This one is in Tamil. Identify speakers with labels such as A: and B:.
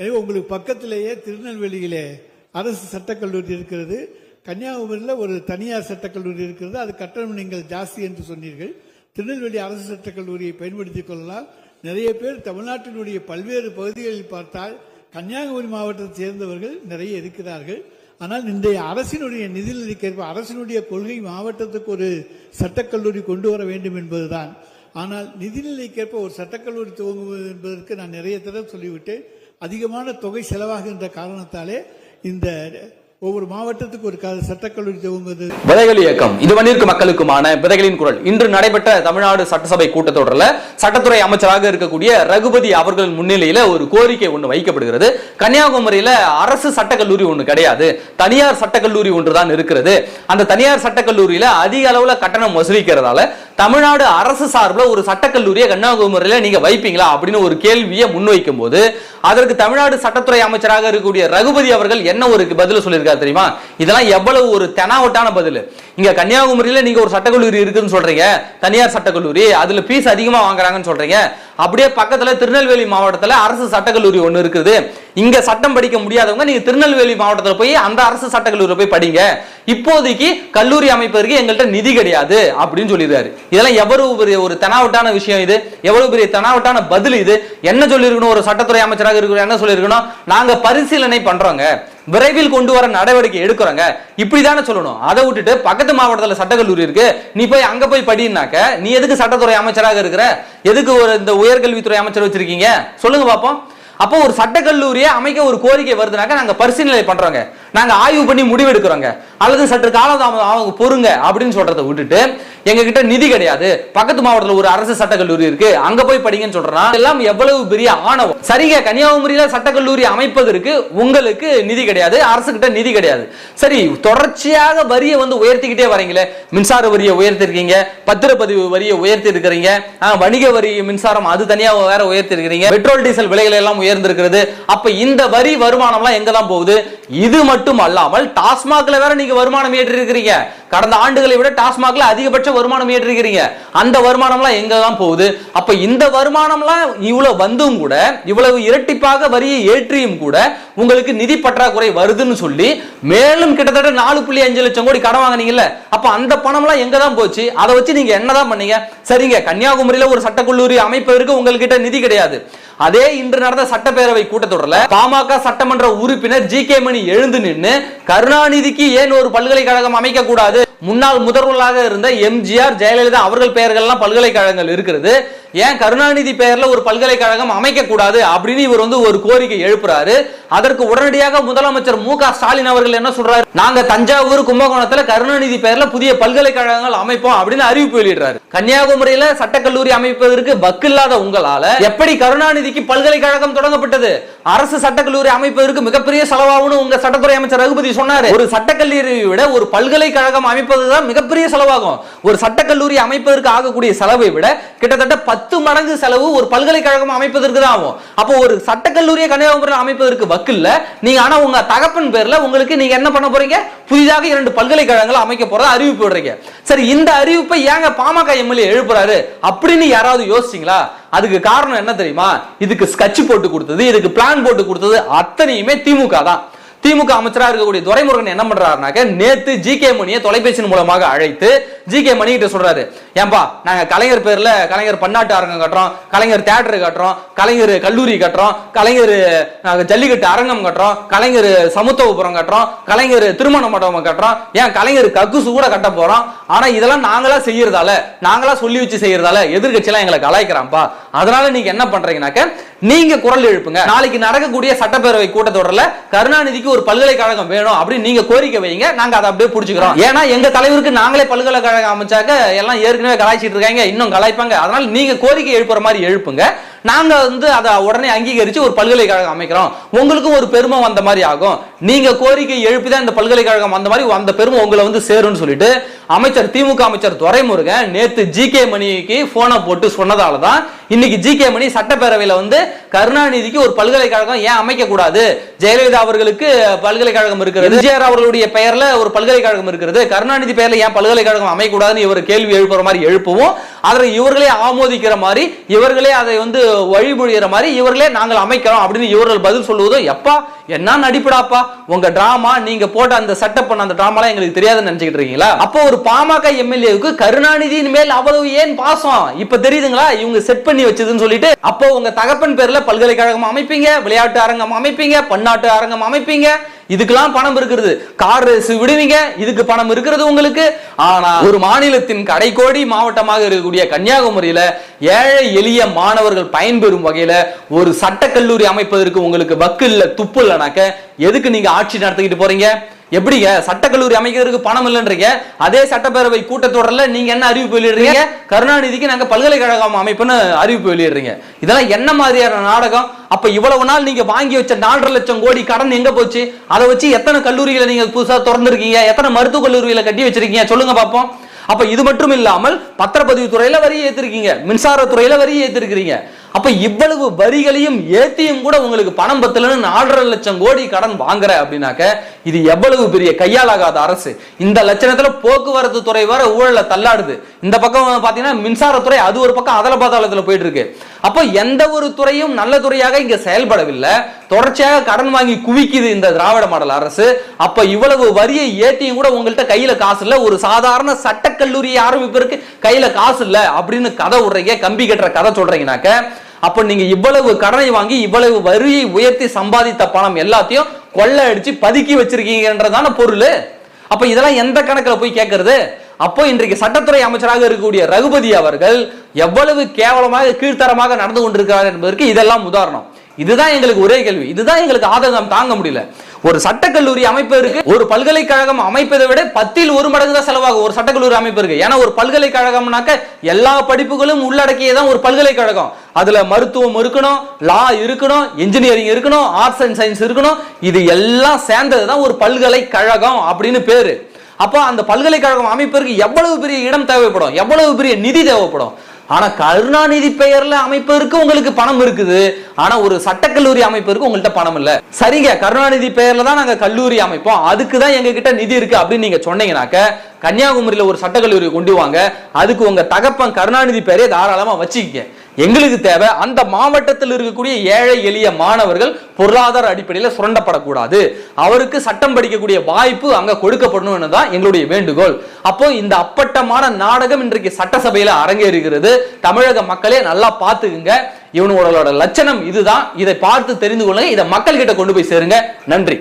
A: எனவே உங்களுக்கு பக்கத்திலேயே திருநெல்வேலியிலே அரசு சட்டக்கல்லூரி இருக்கிறது. கன்னியாகுமரியில் ஒரு தனியார் சட்டக்கல்லூரி இருக்கிறது. அது கட்டணம் நீங்கள் ஜாஸ்தி என்று சொன்னீர்கள். திருநெல்வேலி அரசு சட்டக்கல்லூரியை பயன்படுத்திக் கொள்ளலாம். நிறைய பேர் தமிழ்நாட்டினுடைய பல்வேறு பகுதிகளில் பார்த்தால் கன்னியாகுமரி மாவட்டத்தை சேர்ந்தவர்கள் நிறைய இருக்கிறார்கள். ஆனால் இன்றைய அரசினுடைய நிதிநிலைக்கேற்ப அரசினுடைய கொள்கை மாவட்டத்துக்கு ஒரு சட்டக்கல்லூரி கொண்டு வர வேண்டும் என்பதுதான். ஆனால் நிதிநிலைக்கேற்ப ஒரு சட்டக்கல்லூரி துவங்குவது என்பதற்கு நான் நிறைய தடவை சொல்லிவிட்டேன். அதிகமான தொகை செலவாகின்ற காரணத்தாலே இந்த ஒவ்வொரு மாவட்டத்துக்கு ஒரு சட்டக்கல்லூரி துவங்குவது
B: விதைகள் இயக்கம் இது மண்ணிற்கு மக்களுக்குமான விதைகளின் குரல். இன்று நடைபெற்ற தமிழ்நாடு சட்டசபை கூட்டத்தொடரில் சட்டத்துறை அமைச்சராக இருக்கக்கூடிய ரகுபதி அவர்கள் முன்னிலையில ஒரு கோரிக்கை ஒன்று வைக்கப்படுகிறது. கன்னியாகுமரியில அரசு சட்டக்கல்லூரி ஒன்று கிடையாது. தனியார் சட்டக்கல்லூரி ஒன்று தான் இருக்கிறது. அந்த தனியார் சட்டக்கல்லூரியில அதிக அளவுல கட்டணம் வசூலிக்கிறதால தமிழ்நாடு அரசு சார்பில் ஒரு சட்டக்கல்லூரியை கன்னியாகுமரியில நீங்க வைப்பீங்களா அப்படின்னு ஒரு கேள்வியை முன்வைக்கும் போது அதற்கு தமிழ்நாடு சட்டத்துறை அமைச்சராக இருக்கக்கூடிய ரகுபதி அவர்கள் என்ன ஒரு பதில் சொல்லியிருக்காரு? தெரியுமா? இதெல்லாம் எவ்வளவு ஒரு தெனாவட்டான பதில். இங்க கன்னியாகுமரியில நீங்க ஒரு சட்டக்கல்லூரி இருக்குன்னு சொல்றீங்க. தனியார் சட்டக்கல்லூரி அதுல ஃபீஸ் அதிகமா வாங்குறாங்கன்னு சொல்றீங்க. அப்படியே பக்கத்துல திருநெல்வேலி மாவட்டத்துல அரசு சட்டக்கல்லூரி ஒன்று இருக்குது. இங்க சட்டம் படிக்க முடியாதவங்க நீங்க திருநெல்வேலி மாவட்டத்தில் போய் அந்த அரசு சட்டக்கல்லூரியில் போய் படிங்க. இப்போதைக்கு கல்லூரி அமைப்பதற்கு எங்கள்கிட்ட நிதி கிடையாது அப்படின்னு சொல்லிடுறாரு. இதெல்லாம் எவ்வளவு பெரிய ஒரு தெனாவட்டான விஷயம் இது. எவ்வளவு பெரிய தெனாவட்டான பதில் இது. என்ன சொல்லியிருக்கணும்? ஒரு சட்டத்துறை அமைச்சராக இருக்கிற என்ன சொல்லியிருக்கணும்? நாங்க பரிசீலனை பண்றோங்க. விரைவில் கொண்டு வர நடவடிக்கை எடுக்கிறோங்க. இப்படி தானே சொல்லணும். அதை விட்டுட்டு பக்கத்து மாவட்டத்தில் சட்டக்கல்லூரி இருக்கு. நீ போய் அங்க போய் படினாக்க நீ எதுக்கு சட்டத்துறை அமைச்சராக இருக்கிற? எதுக்கு ஒரு இந்த உயர்கல்வித்துறை அமைச்சர் வச்சிருக்கீங்க? சொல்லுங்க பார்ப்போம் அப்போ ஒரு சட்டக்கல்லூரியை அமைக்க ஒரு கோரிக்கை வருதுனாக்க நாங்கள் பரிசீலனை பண்றோங்க. நாங்க ஆய்வு பண்ணி முடிவெடுக்கிறோங்க. அல்லது சற்று காலதாமதம் அவங்க பொறுங்க அப்படின்னு சொல்றதை விட்டுட்டு எங்க கிட்ட நிதி கிடையாது. பக்கத்து மாவட்டத்தில் ஒரு அரசு சட்டக்கல்லூரி இருக்கு. அங்க போய் படிங்கன்னு சொல்றேன்னா எல்லாம் எவ்வளவு பெரிய ஆணவம். சரிங்க கன்னியாகுமரியில சட்டக்கல்லூரி அமைப்பதற்கு உங்களுக்கு நிதி கிடையாது. அரசு கிட்ட நிதி கிடையாது. சரி தொடர்ச்சியாக வரியை வந்து உயர்த்திக்கிட்டே வரீங்களே. மின்சார வரியை உயர்த்திருக்கீங்க. பத்திரப்பதிவு வரியை உயர்த்தி இருக்கிறீங்க வணிக வரி மின்சாரம் அது தனியா வேற உயர்த்தி இருக்கிறீங்க பெட்ரோல் டீசல் விலைகள் எல்லாம் உயர்ந்திருக்கிறது. அப்ப இந்த வரி வருமானம்லாம் எங்க தான் போகுது? இது மட்டும் மட்டும் அல்லாமல் டாஸ்மாக்ல வேற நீங்க வருமானம் ஏற்றிருக்கிறீங்க. கடந்த ஆண்டுகளை விட டாஸ்மாக்ல அதிகபட்ச வருமானம் ஏற்றிருக்கிறீங்க. அந்த வருமானம்லாம் எங்க தான் போகுது? அப்ப இந்த வருமானம்லாம் இவ்வளவு வந்தும் கூட இவ்வளவு இரட்டிப்பாக வரியை ஏற்றியும் கூட உங்களுக்கு நிதி பற்றாக்குறை வருதுன்னு சொல்லி மேலும் கிட்டத்தட்ட நாலு புள்ளி அஞ்சு லட்சம் கோடி கடன் வாங்குனீங்கல்ல. அப்ப அந்த பணம்லாம் எங்க தான் போச்சு? அதை வச்சு நீங்க என்னதான் பண்ணீங்க? சரிங்க கன்னியாகுமரியில ஒரு சட்டக்கல்லூரி அமைப்பதற்கு உங்ககிட்ட நிதி கிடையாது. அதே இன்று நடந்த சட்டப்பேரவை கூட்டத்தொடரில் பாமக சட்டமன்ற உறுப்பினர் ஜி கே மணி எழுந்து நின்று கருணாநிதிக்கு ஏன் ஒரு பல்கலைக்கழகம் அமைக்க கூடாது? முன்னாள் முதல்வராக இருந்த எம்ஜிஆர் ஜெயலலிதா அவர்கள் பெயர்கள்லாம் பல்கலைக்கழகங்கள் இருக்கிறது. ஏன் கருணாநிதி பெயர்ல ஒரு பல்கலைக்கழகம் அமைக்க கூடாது? அப்படின்னு இவர் வந்து ஒரு கோரிக்கை எழுப்புறாரு. அதற்கு உடனடியாக முதலமைச்சர் மு க ஸ்டாலின் அவர்கள் என்ன சொல்றாரு? நாங்க தஞ்சாவூர் கும்பகோணத்துல கருணாநிதி பெயர்ல புதிய பல்கலைக்கழகங்கள் அமைப்போம் அப்படின்னு அறிவிப்பு வெளியிடுறாரு. கன்னியாகுமரியில சட்டக்கல்லூரி அமைப்பதற்கு வக்கில்லாத உங்களால எப்படி கருணாநிதி கருணாநிதிக்கு பல்கலைக்கழகம் தொடங்கப்பட்டது. அரசு சட்டக்கல்லூரி அமைப்பதற்கு மிகப்பெரிய செலவாகும் உங்க சட்டத்துறை அமைச்சர் ரகுபதி சொன்னாரு. ஒரு சட்டக்கல்லூரியை விட ஒரு பல்கலைக்கழகம் அமைப்பதுதான் மிகப்பெரிய செலவாகும். ஒரு சட்டக்கல்லூரி அமைப்பதற்கு ஆகக்கூடிய செலவை விட கிட்டத்தட்ட பத்து மடங்கு செலவு ஒரு பல்கலைக்கழகம் அமைப்பதற்கு தான் ஆகும். அப்போ ஒரு சட்டக்கல்லூரியை கன்னியாகுமரியில் அமைப்பதற்கு வக்கில்ல. நீங்க ஆனா உங்க தகப்பன் பேர்ல உங்களுக்கு நீங்க என்ன பண்ண போறீங்க? புதிதாக இரண்டு பல்கலைக்கழகங்கள் அமைக்க போறதா அறிவிப்பு விடுறீங்க. சரி இந்த அறிவிப்பை ஏங்க பாமக எம்எல்ஏ எழுப்புறாரு? அப்படின்னு யாராவது யோசிச்சீங்களா? அதுக்கு காரணம் என்ன தெரியுமா? இதுக்கு ஸ்கட்ச் போட்டு கொடுத்தது இதுக்கு பிளான் போட்டு கொடுத்தது அத்தனையுமே திமுக தான். திமுக அமைச்சராக இருக்கக்கூடிய துரைமுருகன் என்ன பண்றாருனாக்க நேத்து ஜி கே மணியை தொலைபேசியின் மூலமாக அழைத்து ஜி கே மணிகிட்ட சொல்றாரு. ஏன்பா நாங்க கலைஞர் பேர்ல கலைஞர் பன்னாட்டு அரங்கம் கட்டுறோம் கலைஞர் தேட்டர் கட்டுறோம் கலைஞர் கல்லூரி கட்டுறோம் கலைஞர் ஜல்லிக்கட்டு அரங்கம் கட்டுறோம் கலைஞர் சமத்துவபுரம் கட்டுறோம் கலைஞர் திருமண மண்டபம் கட்டுறோம் ஏன் கலைஞர் கக்குசு கூட கட்ட போறோம்? ஆனா இதெல்லாம் நாங்களா செய்யறதால நாங்களா சொல்லி வச்சு செய்யறதால எதிர்கட்சியெல்லாம் எங்களை கலாய்க்கிறான்ப்பா அதனால நீங்க என்ன பண்றீங்கன்னாக்க நீங்க குரல் எழுப்புங்க. நாளைக்கு நடக்கக்கூடிய சட்டப்பேரவை கூட்டத்தொடர்ல கருணாநிதிக்கு ஒரு பல்கலைக்கழகம் வேணும் அப்படின்னு நீங்க கோரிக்கை வைங்க. நாங்க அதை அப்படியே பிடிச்சிக்கிறோம். ஏன்னா எங்க தலைவருக்கு நாங்களே பல்கலைக்கழகம் அமைச்சாக்க எல்லாம் ஏற்கனவே கலாய்ச்சிட்டு இருக்காங்க இன்னும் கலாய்ப்பாங்க. அதனால நீங்க கோரிக்கை எழுப்புற மாதிரி எழுப்புங்க. நாங்க வந்து அதை உடனே அங்கீகரிச்சு ஒரு பல்கலைக்கழகம் அமைக்கிறோம். உங்களுக்கும் ஒரு பெருமை வந்த மாதிரி ஆகும். நீங்க கோரிக்கை எழுப்பிதான் இந்த பல்கலைக்கழகம் வந்த மாதிரி அந்த பெருமை உங்களை வந்து சேரும்னு சொல்லிட்டு அமைச்சர் திமுக அமைச்சர் துரைமுருகன் நேத்து ஜி கே மணிக்கு போனை போட்டு சொன்னதால தான் இன்னைக்கு ஜி கே மணி சட்டப்பேரவையில வந்து கருணாநிதிக்கு ஒரு பல்கலைக்கழகம் ஏன் அமைக்க கூடாது ஜெயலலிதா அவர்களுக்கு பல்கலைக்கழகம் இருக்கிறது. எம்ஜிஆர் அவர்களுடைய பெயர்ல ஒரு பல்கலைக்கழகம் இருக்கிறது. கருணாநிதி பெயர்ல ஏன் பல்கலைக்கழகம் அமைக்கக்கூடாதுன்னு இவர் கேள்வி எழுப்புற மாதிரி எழுப்பவும். அதில் இவர்களே ஆமோதிக்கிற மாதிரி இவர்களே அதை வந்து வழிமொழிகிற மாதிரி இவர்களே நாங்கள் அமைக்கிறோம் அப்படின்னு இவர்கள் பதில் சொல்லுவதோ எப்பா என்ன நடிப்படாப்பா? உங்க டிராமா நீங்க போட்ட அந்த செட்டப் பண்ண அந்த டிராமாலாம் எங்களுக்கு தெரியாதுன்னு நினைச்சுக்கிட்டு இருக்கீங்களா? அப்போ ஒரு பாமக எம்எல்ஏவுக்கு கருணாநிதியின் மேல் அவ்வளவு ஏன் பாசம்? இப்ப தெரியுதுங்களா? இவங்க செட் பண்ணி வச்சதுன்னு சொல்லிட்டு அப்போ உங்க தகப்பன் பேர்ல பல்கலைக்கழகம் அமைப்பீங்க விளையாட்டு அரங்கம் அமைப்பீங்க பன்னாட்டு அரங்கம் அமைப்பீங்க. இதுக்கெல்லாம் பணம் இருக்கிறது. கார் ரேஸ் விடுவீங்க இதுக்கு பணம் இருக்கிறது உங்களுக்கு. ஆனா ஒரு மாநிலத்தின் கடைக்கோடி மாவட்டமாக இருக்கக்கூடிய கன்னியாகுமரியில ஏழை எளிய மாணவர்கள் பயன்பெறும் வகையில ஒரு சட்டக்கல்லூரி அமைப்பதற்கு உங்களுக்கு வக்கு இல்ல துப்பு இல்லைனாக்க எதுக்கு நீங்க ஆட்சி நடத்திக்கிட்டு போறீங்க? எப்படிங்க? சட்டக்கல்லூரி அமைக்கிறதுக்கு பணம் இல்லைன்றீங்க? அதே சட்டப்பேரவை கூட்டத்தொடரில் நீங்க என்ன அறிவிப்பு வெளியிடுறீங்க? கருணாநிதிக்கு நாங்க பல்கலைக்கழகம் அமைப்புன்னு அறிவிப்பு வெளியிடுறீங்க. இதெல்லாம் என்ன மாதிரியான நாடகம்? அப்ப இவ்வளவு நாள் நீங்க வாங்கி வச்ச நாலரை லட்சம் கோடி கடன் எங்க போச்சு? அதை வச்சு எத்தனை கல்லூரிகளை நீங்க புதுசா திறந்திருக்கீங்க? எத்தனை மருத்துவக் கல்லூரிகளை கட்டி வச்சிருக்கீங்க? சொல்லுங்க பார்ப்போம் அப்ப இது மட்டும் இல்லாமல் பத்திரப்பதிவு துறையில வரி ஏத்திருக்கீங்க. மின்சாரத்துறையில வரி ஏத்திருக்கிறீங்க. அப்ப இவ்வளவு வரிகளையும் ஏத்தியும் கூட உங்களுக்கு பணம் பத்தலன்னு நாலரை லட்சம் கோடி கடன் வாங்குற அப்படின்னாக்க இது எவ்வளவு பெரிய கையாலாகாத அரசு. இந்த லட்சணத்துல போக்குவரத்து துறை வர ஊழல தள்ளாடுது. இந்த பக்கம் பாத்தீங்கன்னா மின்சாரத்துறை அது ஒரு பக்கம் அதல பாதாளத்துல போயிட்டு இருக்கு. அப்போ எந்த ஒரு துறையும் நல்ல துறையாக இங்க செயல்படவில்லை. தொடர்ச்சியாக கடன் வாங்கி குவிக்குது இந்த திராவிட மாடல் அரசு. அப்ப இவ்வளவு வரியை ஏற்றியும் கூட உங்கள்கிட்ட கையில காசு இல்லை. ஒரு சாதாரண சட்டக்கல்லூரியை ஆரம்பிப்பதற்கு கையில காசு இல்லை அப்படின்னு கதை விடுறீங்க கம்பி கட்டுற கதை சொல்றீங்கனாக்க அப்ப நீங்க இவ்வளவு கடனை வாங்கி இவ்வளவு வரியை உயர்த்தி சம்பாதித்த பணம் எல்லாத்தையும் கொள்ளை அடிச்சு பதுக்கி வச்சிருக்கீங்கன்றதான பொருள். அப்ப இதெல்லாம் எந்த கணக்குல போய் கேட்கறது அப்போ இன்றைக்கு சட்டத்துறை அமைச்சராக இருக்கக்கூடிய ரகுபதி அவர்கள் எவ்வளவு கேவலமாக கீழ்த்தரமாக நடந்து கொண்டிருக்கிறார் என்பதற்கு இதெல்லாம் உதாரணம். இதுதான் எங்களுக்கு ஒரே கேள்வி. இதுதான் எங்களுக்கு ஆதங்கம் தாங்க முடியல. ஒரு சட்டக்கல்லூரி அமைப்பு இருக்கு ஒரு பல்கலைக்கழகம் அமைப்பதை விட பத்தில் ஒரு மடங்கு தான் செலவாகும் ஒரு சட்டக்கல்லூரி அமைப்பு இருக்கு ஏன்னா ஒரு பல்கலைக்கழகம்னாக்க எல்லா படிப்புகளும் உள்ளடக்கியதான் ஒரு பல்கலைக்கழகம். அதுல மருத்துவம் இருக்கணும் லா இருக்கணும் இன்ஜினியரிங் இருக்கணும் ஆர்ட்ஸ் அண்ட் சயின்ஸ் இருக்கணும். இது எல்லாம் சேர்ந்தது தான் ஒரு பல்கலைக்கழகம் அப்படின்னு பேரு. அப்போ அந்த பல்கலைக்கழகம் அமைப்பதற்கு எவ்வளவு பெரிய இடம் தேவைப்படும்? எவ்வளவு பெரிய நிதி தேவைப்படும்? ஆனால் கருணாநிதி பெயரில் அமைப்பதற்கு உங்களுக்கு பணம் இருக்குது. ஆனால் ஒரு சட்டக்கல்லூரி அமைப்பதற்கு உங்கள்கிட்ட பணம் இல்லை. சரிங்க கருணாநிதி பெயரில் தான் நாங்கள் கல்லூரி அமைப்போம். அதுக்கு தான் எங்ககிட்ட நிதி இருக்கு அப்படின்னு நீங்கள் சொன்னீங்கன்னாக்க கன்னியாகுமரியில் ஒரு சட்டக்கல்லூரி கொண்டு வாங்க. அதுக்கு உங்கள் தகப்பன் கருணாநிதி பெயரே தாராளமாக வச்சுக்கிங்க. எங்களுக்கு தேவை அந்த மாவட்டத்தில் இருக்கக்கூடிய ஏழை எளிய மாணவர்கள் பொருளாதார அடிப்படையில் சுரண்டப்படக்கூடாது. அவருக்கு சட்டம் படிக்கக்கூடிய வாய்ப்பு அங்க கொடுக்கப்படணும்னு தான் எங்களுடைய வேண்டுகோள். அப்போ இந்த அப்பட்டமான நாடகம் இன்றைக்கு சட்டசபையில அரங்கேறுகிறது. தமிழக மக்களே நல்லா பார்த்துக்குங்க. இவனோட லட்சணம் இதுதான். இதை பார்த்து தெரிந்து கொள்ளுங்க. இதை மக்கள் கிட்ட கொண்டு போய் சேருங்க. நன்றி.